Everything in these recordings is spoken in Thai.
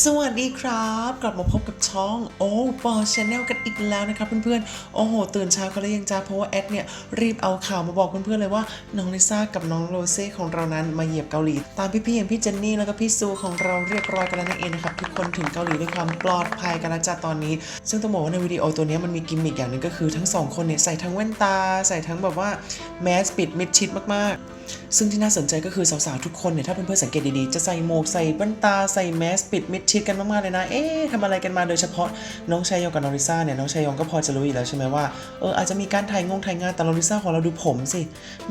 สวัสดีครับ กลับมาพบกับช่องโอ้ปอชาแนลกันอีกแล้วนะครับเพื่อนๆ โอ้โห ตื่นเช้ากันแล้วยังจ้าเพราะว่าแอดเนี่ย รีบเอาข่าวมาบอกเพื่อนๆเลยว่า น้องลิซ่ากับน้องโรเซ่ของเรานั้นมาเหยียบเกาหลี ตามพี่ๆอย่างพี่เจนนี่แล้วก็พี่ซูของเราเรียบร้อยกันแล้วนั่นเองนะครับทุกคนถึงเกาหลีด้วยความปลอดภัยกันแล้วจ้าตอนนี้ ซึ่งต้องบอกว่าในวิดีโอตัวนี้มันมีกิมมิคอย่างหนึ่งก็คือทั้งสองคนเนี่ยใส่ทั้งแว่นตา ใส่ทั้งแบบว่าแมสปิดมิดชิดมากๆซึ่งที่น่าสนใจก็คือสาวๆทุกคนเนี่ยถ้าเพื่อนๆสังเกตดีๆ จะใส่หมวกใส่แว่นตาใส่แมสปิดมิดชิดกันมากๆเลยนะ เอ๊ะทำอะไรกันมาโดยเฉพาะน้องชายยองกับนอริซ่าเนี่ยน้องชายยองก็พอจะรู้อยู่แล้วใช่ไหมว่าเอออาจจะมีการถ่ายงงถ่ายงานแต่นอริซ่าของเราดูผมสิ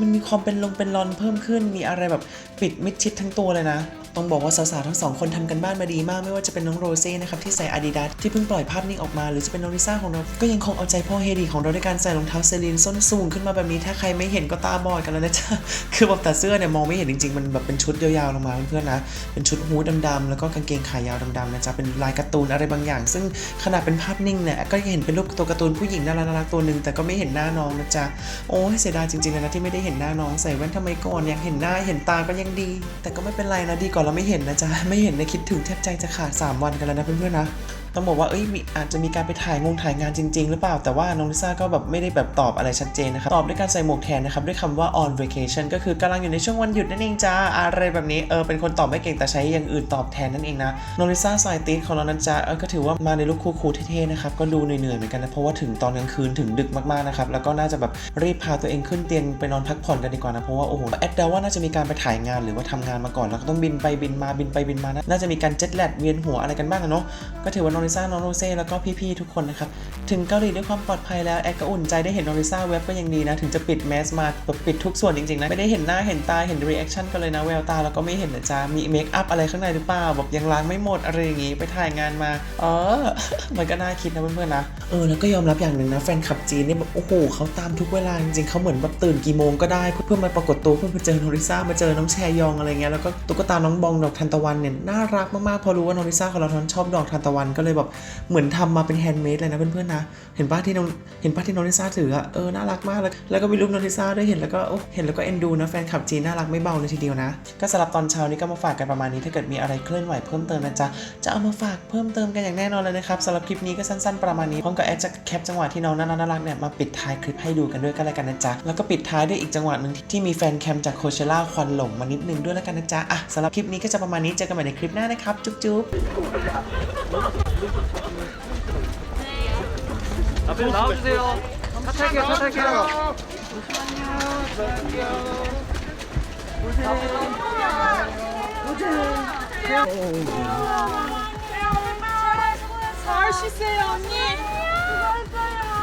มันมีความเป็นลงเป็นรอนเพิ่มขึ้น มีอะไรแบบปิดมิดชิดทั้งตัวเลยนะ ต้องบอกว่าสาวๆทั้งสองคนทำกันบ้านมาดีมากไม่ว่าจะเป็นน้องโรเซ่นะครับที่ใส่อาดิดาสที่เพิ่งปล่อยภาพนิ่งออกมา หรือจะเป็นน้องลิซ่าของเรา ก็ยังคงเอาใจพ่อเฮดีของเราด้วยการใส่รองเท้าเซรีนส้นสูงขึ้นมาแบบนี้ถ้าใครไม่เห็นก็ตาบอดกันแล้วนะจ๊ะคือแบบแต่เสื้อเนี่ยมองไม่เห็นจริงๆ มันแบบเป็นชุดยาวๆลงมาเพื่อนๆนะเป็นชุดฮูดดำๆแล้วก็กางเกงขายาวดำๆนะจ๊ะเป็นลายการ์ตูนอะไรบางอย่าง ซึ่งขนาดเป็นภาพนิ่งเนี่ยก็เห็นเป็นรูปตัวการ์ตูนผู้หญิงน่ารักๆตัวหนึ่งแต่ก็ไม่เห็นหน้าน้องนะจ๊ะโอ้ยเสียดายจริงๆเลยนะที่ไม่ได้เห็นหน้าน้องใส่แว่นทำไมก่อนอยากเห็นหน้าเห็นตาก็ยังดี แต่ก็ไม่เป็นไรนะดีกว่อนเราไม่เห็นนะจ๊ะ ไม่เห็นในยคิดถึงแทบใจจะขาด 3 วันกันแล้วนะเพื่อนๆนะ ต้องบอกว่าเอ้ยมีอาจจะมีการไปถ่ายงงถ่ายงานจริง ๆ หรือเปล่า แต่ว่าน้องลิซ่าก็แบบไม่ได้แบบตอบอะไรชัดเจนนะครับ ตอบด้วยการใส่หมวกแทนนะครับ ด้วยคำว่า on vacation ก็คือกำลังอยู่ในช่วงวันหยุดนั่นเองจ้าอะไรแบบนี้ เออ เป็นคนตอบไม่เก่งแต่ใช้อย่างอื่นตอบแทนนั่นเองนะน้องลิซ่าสายตีดของเรานั้นจ้าเออก็ถือว่ามาในลุคคูลๆเท่ๆนะครับก็ดูเหนื่อยๆเหมือนกันนะเพราะว่าถึงตอนกลางคืนถึงดึกมากๆนะครับแล้วก็น่าจะแบบรีบพาตัวเองขึ้นเตียงไปนอนพักผ่อนกันดีกว่านะเพราะว่าโอ้โหแอดเดาว่าน่าจะมีการไปถ่ายงานหรือว่าทำงานมาก่อนแล้วก็ต้องบินไปบินมาบินไปบินมานะน่าจะมีการเจ็ตแลดเวียนหัวอะไรกันบ้างอะเนาะก็ถือว่าน้องลิซ่าน้องโรเซ่แล้วก็พี่ๆทุกคนนะครับ ถึงเกาหลีด้วยความปลอดภัยแล้วแอดก็อุ่นใจได้เห็นน้องลิซ่าเว็บก็ยังดีนะ ถึงจะปิดแมสมาแบบปิดทุกส่วนจริงๆนะ ไม่ได้เห็นหน้าเห็นตาเห็นรีแอคชั่นกันเลยนะแววตาแล้วก็ไม่เห็นนะจ๊ะมีเมคอัพอะไรข้างในหรือเปล่าแบบยังล้างไม่หมดอะไรอย่างงี้ไปถ่ายงานมาเออมันก็น่าคิดนะเพื่อนๆนะเออแล้วก็ยอมรับอย่างหนึ่งนะแฟนคลับจีนเนี่ยแบบโอ้โหเขาตามทุกเวลาจริงๆเขาเหมือนแบบตื่นกี่โมงก็ได้เพื่อมาปรากฏตัวเพื่อมาเจอน้องลิซ่ามาเจอน้องแชยองอะไรเงี้ยแล้วก็ตุ๊กตาน้องบองดอกทานตะวันเนี่ยน่ารักมากๆพอรู้ว่าน้องลิซ่าของเราทนชอบดอกทานตะวันก็เลยแบบเหมือนทำมาเป็นแฮนด์เมดเลยนะเพื่อนๆนะเห็นป้าที่น้องเห็นป้าที่น้องลิซ่าถืออะเออน่ารักมากเลยแล้วก็มีรูปน้องลิซ่าด้วยเห็นแล้วก็โอ้เห็นแล้วก็เอ็นดูนะแฟนคลับจีนน่ารักไม่เบาเลยทีเดียวนะ ก็สำหรับตอนเช้านี้ก็มาฝากกันประมาณนี้ถ้าเกิดมีอะไรเคลื่อนไหวเพิ่มเติมนะจ๊ะจะเอามาฝากเพิ่มเติมกันอย่างแน่นอนเลยนะครับสำหรับคลิปนี้ก็สั้นๆประมาณนี้พร้อมกับแอดจะแคปจังหวะที่น้องน่ารักเนี่ยมาปิดท้ายคลิปให้ดูกันด้วยกันแล้วกันนะจ๊ะแล้วก็ปิดท้ายด้วยอีกจังหวะหนึ่งที่มีแฟนแคมจากโคเชล่าควันหลงมานิดนึงด้วยแล้วกันนะจ๊ะอะสำหรับคลิปนี้ก็จะประมาณนี้เจอกันใหม่ในคลิปหน้านะครับจุ๊บจุ๊บ 앞으로 나와주세요. 차 탈게요, 차 탈게요. 잘 쉬세요 언니. 수고했어요.